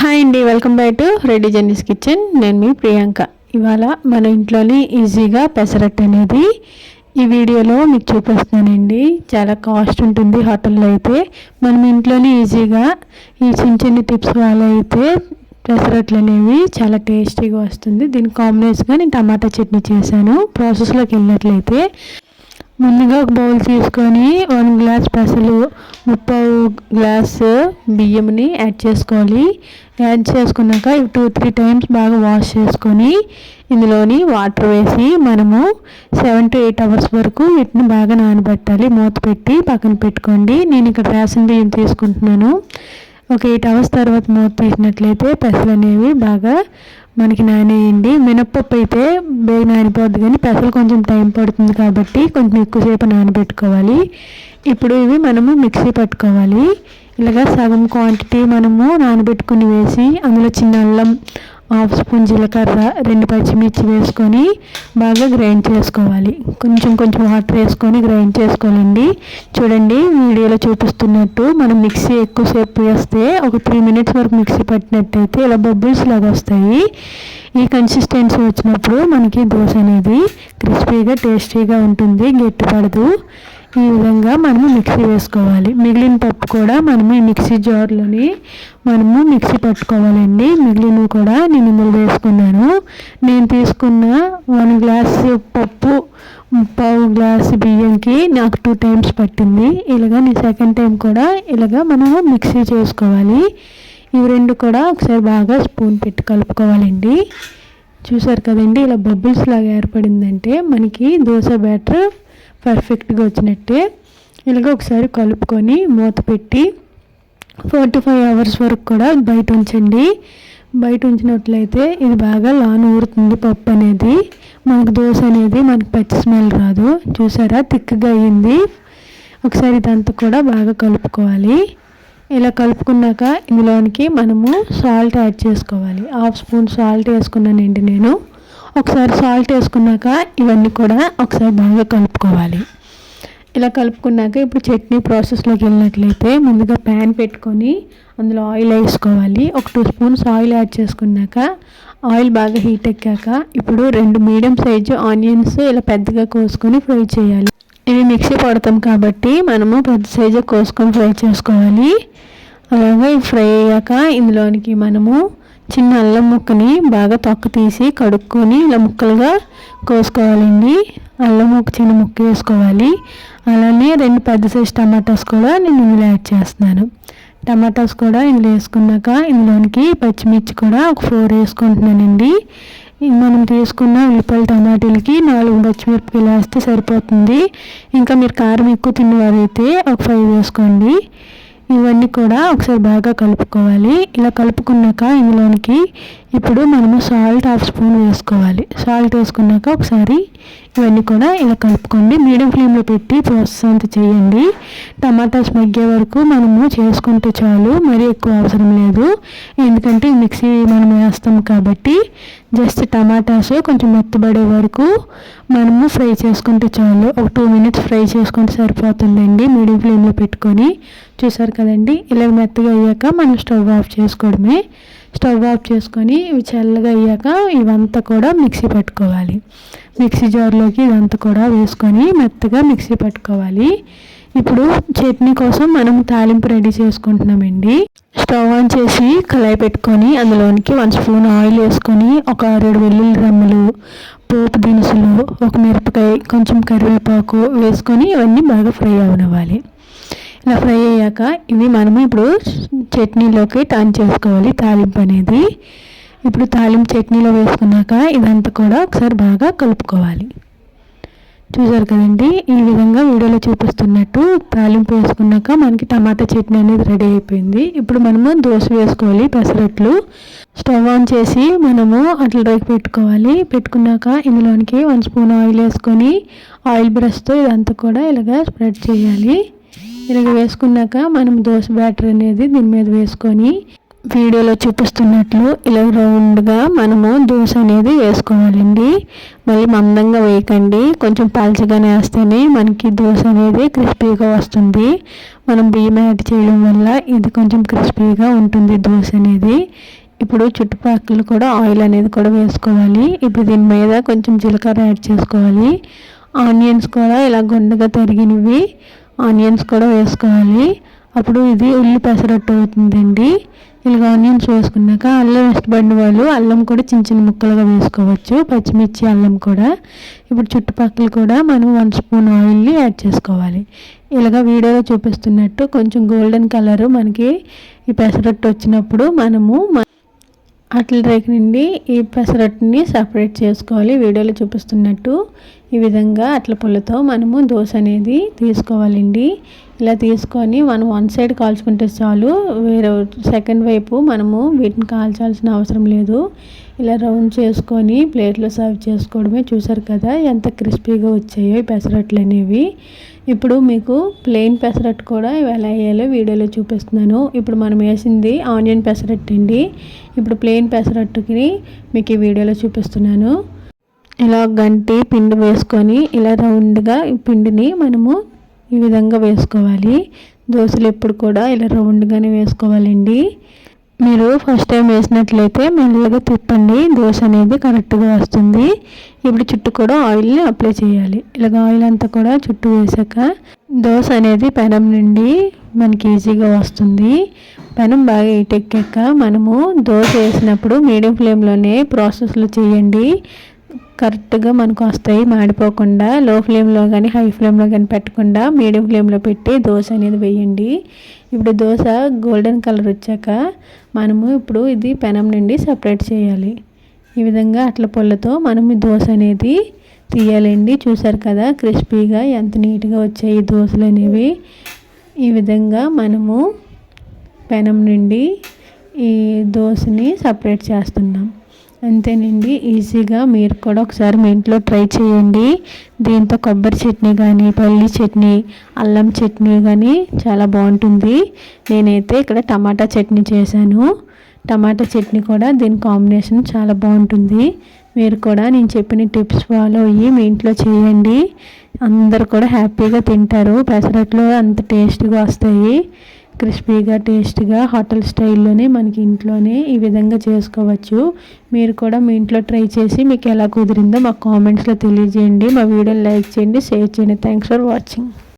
Hi అండి welcome back to ready Jenny's kitchen నేను మీ ప్రియాంక. ఇవాళ మన ఇంట్లోనే ఈజీగా పెసరట్టు అనేది ఈ వీడియోలో మీకు చూపిస్తానండి చాలా కాస్ట్ ఉంటుంది హోటల్లో అయితే. మనం ఇంట్లోనే ఈజీగా ఈ చిన్న చిన్న టిప్స్ వల్ల అయితే పెసరట్లు అనేవి చాలా టేస్టీగా వస్తుంది. దీని కాంబినేషన్గా నేను టమాటా చట్నీ చేశాను. ప్రాసెస్లోకి వెళ్ళినట్లయితే ముందుగా ఒక బౌల్ తీసుకొని వన్ గ్లాస్ పెసలు ముప్పై గ్లాస్ బియ్యంని యాడ్ చేసుకోవాలి. యాడ్ చేసుకున్నాక టూ త్రీ టైమ్స్ బాగా వాష్ చేసుకొని ఇందులోని వాటర్ వేసి మనము సెవెన్ టు ఎయిట్ అవర్స్ వరకు వీటిని బాగా నానబెట్టాలి. మూత పెట్టి పక్కన పెట్టుకోండి. నేను ఇక్కడ రేషన్ బియ్యం తీసుకుంటున్నాను. ఒక ఎయిట్ అవర్స్ తర్వాత మూత తీసినట్లయితే పెసలు అనేవి బాగా మనకి నానేయండి మినప్పప్పు అయితే బేగ నానిపోద్ది కానీ పెసలు కొంచెం టైం పడుతుంది కాబట్టి కొంచెం ఎక్కువసేపు నానబెట్టుకోవాలి. ఇప్పుడు ఇవి మనము మిక్సీ పట్టుకోవాలి. ఇలాగా సగం క్వాంటిటీ మనము నానబెట్టుకుని వేసి అందులో చిన్న అల్లం హాఫ్ స్పూన్ జీలకర్ర రెండు పచ్చిమిర్చి వేసుకొని బాగా గ్రైండ్ చేసుకోవాలి. కొంచెం కొంచెం వాటర్ వేసుకొని గ్రైండ్ చేసుకోవాలండి. చూడండి వీడియోలో చూపిస్తున్నట్టు మనం మిక్సీ ఎక్కువసేపు వేస్తే ఒక త్రీ మినిట్స్ వరకు మిక్సీ పట్టినట్టయితే ఇలా బబుల్స్ లాగా వస్తాయి. ఈ కన్సిస్టెన్సీ వచ్చినప్పుడు మనకి దోశ అనేది క్రిస్పీగా టేస్టీగా ఉంటుంది గట్టి పడదు ఈ విధంగా మనము మిక్సీ వేసుకోవాలి. మిగిలిన పప్పు కూడా మనము ఈ మిక్సీ జార్లోని మనము మిక్సీ పట్టుకోవాలండి. మిగిలినవి కూడా నేను ఇందులో వేసుకున్నాను. నేను తీసుకున్న వన్ గ్లాస్ పప్పు పావు గ్లాస్ బియ్యంకి నాకు టూ టైమ్స్ పట్టింది. ఇలాగ నేను సెకండ్ టైం కూడా ఇలాగ మనము మిక్సీ చేసుకోవాలి. ఇవి రెండు కూడా ఒకసారి బాగా స్పూన్ పెట్టి కలుపుకోవాలండి. చూసారు కదండి ఇలా బబుల్స్ లాగా ఏర్పడిందంటే మనకి దోశ బ్యాటర్ పర్ఫెక్ట్గా వచ్చినట్టే ఇలాగ ఒకసారి కలుపుకొని మూత పెట్టి ఫోర్ ఫైవ్ అవర్స్ వరకు కూడా బయట ఉంచండి. బయట ఉంచినట్లయితే ఇది బాగా లాన్ ఊరుతుంది పప్పు అనేది. మనకు దోశ అనేది మనకు పచ్చి స్మెల్ రాదు. చూసారా? తిక్కగా అయ్యింది ఒకసారి ఇదంతా కూడా బాగా కలుపుకోవాలి. ఇలా కలుపుకున్నాక ఇందులోనికి మనము సాల్ట్ యాడ్ చేసుకోవాలి. హాఫ్ స్పూన్ సాల్ట్ వేసుకున్నానండి నేను. ఒకసారి సాల్ట్ వేసుకున్నాక ఇవన్నీ కూడా ఒకసారి బాగా కలుపుకోవాలి. ఇలా కలుపుకున్నాక ఇప్పుడు చట్నీ ప్రాసెస్లోకి వెళ్ళినట్లయితే ముందుగా ప్యాన్ పెట్టుకొని అందులో ఆయిల్ వేసుకోవాలి. ఒక టూ స్పూన్స్ ఆయిల్ యాడ్ చేసుకున్నాక ఆయిల్ బాగా హీట్ ఎక్కాక ఇప్పుడు రెండు మీడియం సైజు ఆనియన్స్ ఇలా పెద్దగా కోసుకొని ఫ్రై చేయాలి. ఇవి మిక్సీ పడతాం కాబట్టి మనము పెద్ద సైజు కోసుకొని ఫ్రై చేసుకోవాలి. అలాగే ఫ్రై అయ్యాక ఇందులోనికి మనము చిన్న అల్లం ముక్కని బాగా తొక్క తీసి కడుక్కొని ఇలా ముక్కలుగా కోసుకోవాలండి. అల్లం ముక్క చిన్న ముక్క వేసుకోవాలి. అలానే రెండు పెద్ద సైజు టమాటాస్ కూడా నేను ఇందులో యాడ్ చేస్తున్నాను. టమాటాస్ కూడా ఇందులో వేసుకున్నాక ఇందులోనికి పచ్చిమిర్చి కూడా ఒక ఫోర్ వేసుకుంటున్నానండి. మనం తీసుకున్న ఉల్లిపాయల టమాటీలకి నాలుగు పచ్చిమిరపకాయలు వేస్తే సరిపోతుంది. ఇంకా మీరు కారం ఎక్కువ తిన్నవారైతే ఒక ఫైవ్ వేసుకోండి. ఇవన్నీ కూడా ఒకసారి బాగా కలుపుకోవాలి. ఇలా కలుపుకున్నాక ఇందులోనికి ఇప్పుడు మనము సాల్ట్ హాఫ్ స్పూన్ వేసుకోవాలి. సాల్ట్ వేసుకున్నాక ఒకసారి ఇవన్నీ కూడా ఇలా కలుపుకోండి. మీడియం ఫ్లేమ్లో పెట్టి ప్రాసెస్ అంతా చేయండి. టమాటాస్ మగ్గే వరకు మనము చేసుకుంటే చాలు మరీ ఎక్కువ అవసరం లేదు. ఎందుకంటే మిక్సీ మనం వేస్తాం కాబట్టి జస్ట్ టమాటాస్ కొంచెం మెత్తబడే వరకు మనము ఫ్రై చేసుకుంటే చాలు. ఒక టూ మినిట్స్ ఫ్రై చేసుకుంటే సరిపోతుందండి మీడియం ఫ్లేమ్లో పెట్టుకొని. చూసారు కదండి? ఇలా మెత్తగా అయ్యాక మనం స్టవ్ ఆఫ్ చేసుకోవడమే. స్టవ్ ఆఫ్ చేసుకొని ఇవి చల్లగా అయ్యాక ఇవంతా కూడా మిక్సీ పట్టుకోవాలి. మిక్సీ జార్లోకి ఇదంతా కూడా వేసుకొని మెత్తగా మిక్సీ పట్టుకోవాలి. ఇప్పుడు చట్నీ కోసం మనం తాలింపు రెడీ చేసుకుంటున్నామండి. స్టవ్ ఆన్ చేసి కళాయి పెట్టుకొని అందులోనికి వన్ స్పూన్ ఆయిల్ వేసుకొని ఒక రెండు వెల్లుల్లి రమ్మలు పోపు దినుసులు ఒక మిరపకాయ కొంచెం కరివేపాకు వేసుకొని ఇవన్నీ బాగా ఫ్రై అవనివ్వాలి. ఇలా ఫ్రై అయ్యాక ఇవి మనము ఇప్పుడు చట్నీలోకి టర్న్ చేసుకోవాలి తాలింపు అనేది ఇప్పుడు తాలింపు చట్నీలో వేసుకున్నాక ఇదంతా కూడా ఒకసారి బాగా కలుపుకోవాలి. చూసారు కదండి ఈ విధంగా వీడియోలో చూపిస్తున్నట్టు తాలింపు వేసుకున్నాక మనకి టమాటా చట్నీ అనేది రెడీ అయిపోయింది. ఇప్పుడు మనము దోశ వేసుకోవాలి పెసరట్లు. స్టవ్ ఆన్ చేసి మనము అట్లలోకి పెట్టుకోవాలి. పెట్టుకున్నాక ఇందులోనికి వన్ స్పూన్ ఆయిల్ వేసుకొని ఆయిల్ బ్రష్తో ఇదంతా కూడా ఇలాగ స్ప్రెడ్ చేయాలి. ఇలాగ వేసుకున్నాక మనం దోశ బ్యాటర్ అనేది దీని మీద వేసుకొని వీడియోలో చూపిస్తున్నట్లు ఇలా రౌండ్గా మనము దోశ అనేది వేసుకోవాలండి. మళ్ళీ మందంగా వేయకండి. కొంచెం పలచగానే వేస్తేనే మనకి దోశ అనేది క్రిస్పీగా వస్తుంది. మనం బియ్యం యాడ్ చేయడం వల్ల ఇది కొంచెం క్రిస్పీగా ఉంటుంది దోశ అనేది. ఇప్పుడు చుట్టుపక్కల కూడా ఆయిల్ అనేది కూడా వేసుకోవాలి. ఇప్పుడు దీని మీద కొంచెం జీలకర్ర యాడ్ చేసుకోవాలి. ఆనియన్స్ కూడా ఇలా గుండగా తరిగినవి ఆనియన్స్ కూడా వేసుకోవాలి. అప్పుడు ఇది ఉల్లి పెసరట్టు అవుతుందండి. ఇలాగ ఆనియన్స్ వేసుకున్నాక అల్లం ఇష్టపడిన వాళ్ళు అల్లం కూడా చిన్న చిన్న ముక్కలుగా వేసుకోవచ్చు. పచ్చిమిర్చి అల్లం కూడా. ఇప్పుడు చుట్టుపక్కల కూడా మనం వన్ స్పూన్ ఆయిల్ని యాడ్ చేసుకోవాలి. ఇలాగ వీడియోలో చూపిస్తున్నట్టు కొంచెం గోల్డెన్ కలర్ మనకి ఈ పెసరట్టు వచ్చినప్పుడు మనము అట్ల రేఖ నుండి ఈ పెసరట్టుని సపరేట్ చేసుకోవాలి. వీడియోలో చూపిస్తున్నట్టు ఈ విధంగా అట్ల పుల్లతో మనము దోశ అనేది తీసుకోవాలండి. ఇలా తీసుకొని మనం వన్ సైడ్ కాల్చుకుంటే చాలు వేరే సెకండ్ వైపు మనము వీటిని కాల్చాల్సిన అవసరం లేదు. ఇలా రౌండ్ చేసుకొని ప్లేట్లో సర్వ్ చేసుకోవడమే చూసారు కదా ఎంత క్రిస్పీగా వచ్చాయో ఈ పెసరట్లు అనేవి. ఇప్పుడు మీకు ప్లెయిన్ పెసరట్టు కూడా ఎలా వేయాలో వీడియోలో చూపిస్తున్నాను. ఇప్పుడు మనం వేసింది ఆనియన్ పెసరట్టు అండి ఇప్పుడు ప్లెయిన్ పెసరట్టుకి మీకు ఈ వీడియోలో చూపిస్తున్నాను. ఇలా గంటి పిండి వేసుకొని ఇలా రౌండ్గా పిండిని మనము ఈ విధంగా వేసుకోవాలి. దోశలు ఎప్పుడు కూడా ఇలా రౌండ్గానే వేసుకోవాలండి. మీరు ఫస్ట్ టైం వేసినట్లయితే మెల్లగా తిప్పండి. దోశ అనేది కరెక్ట్గా వస్తుంది. ఇప్పుడు చుట్టూ కూడా ఆయిల్ని అప్లై చేయాలి. ఇలాగ ఆయిల్ అంతా కూడా చుట్టూ వేసాక దోశ అనేది పెనం నుండి మనకి ఈజీగా వస్తుంది. పెనం బాగా ఇటెక్కాక మనము దోశ వేసినప్పుడు మీడియం ఫ్లేమ్లోనే ప్రాసెస్లో చేయండి. కరెక్ట్గా మనకు వస్తాయి. మాడిపోకుండా లో ఫ్లేమ్లో కానీ హై ఫ్లేమ్లో కానీ పెట్టకుండా మీడియం ఫ్లేమ్లో పెట్టి దోశ అనేది వేయండి. ఇప్పుడు దోశ గోల్డెన్ కలర్ వచ్చాక మనము ఇప్పుడు ఇది పెనం నుండి సపరేట్ చేయాలి. ఈ విధంగా అట్ల పొల్లతో మనం ఈ దోశ అనేది తీయాలండి. చూసారు కదా క్రిస్పీగా ఎంత నీట్గా వచ్చాయి దోశలు అనేవి. ఈ విధంగా మనము పెనం నుండి ఈ దోశని సపరేట్ చేస్తున్నాం. అంతేనండి. ఈజీగా మీరు కూడా ఒకసారి మీ ఇంట్లో ట్రై చేయండి. దీంతో కొబ్బరి చట్నీ కానీ పల్లి చట్నీ అల్లం చట్నీ కానీ చాలా బాగుంటుంది. నేనైతే ఇక్కడ టమాటా చట్నీ చేశాను. టమాటా చట్నీ కూడా దీని కాంబినేషన్ చాలా బాగుంటుంది. మీరు కూడా నేను చెప్పిన టిప్స్ ఫాలో అయ్యి మీ ఇంట్లో చేయండి. అందరు కూడా హ్యాపీగా తింటారు. పెసరట్లు అంత టేస్ట్గా వస్తాయి. క్రిస్పీగా టేస్ట్గా హోటల్ స్టైల్లోనే మనకి ఇంట్లోనే ఈ విధంగా చేసుకోవచ్చు. మీరు కూడా మీ ఇంట్లో ట్రై చేసి మీకు ఎలా కుదిరిందో మా కామెంట్స్లో తెలియజేయండి. మా వీడియోని లైక్ చేయండి షేర్ చేయండి. Thanks for watching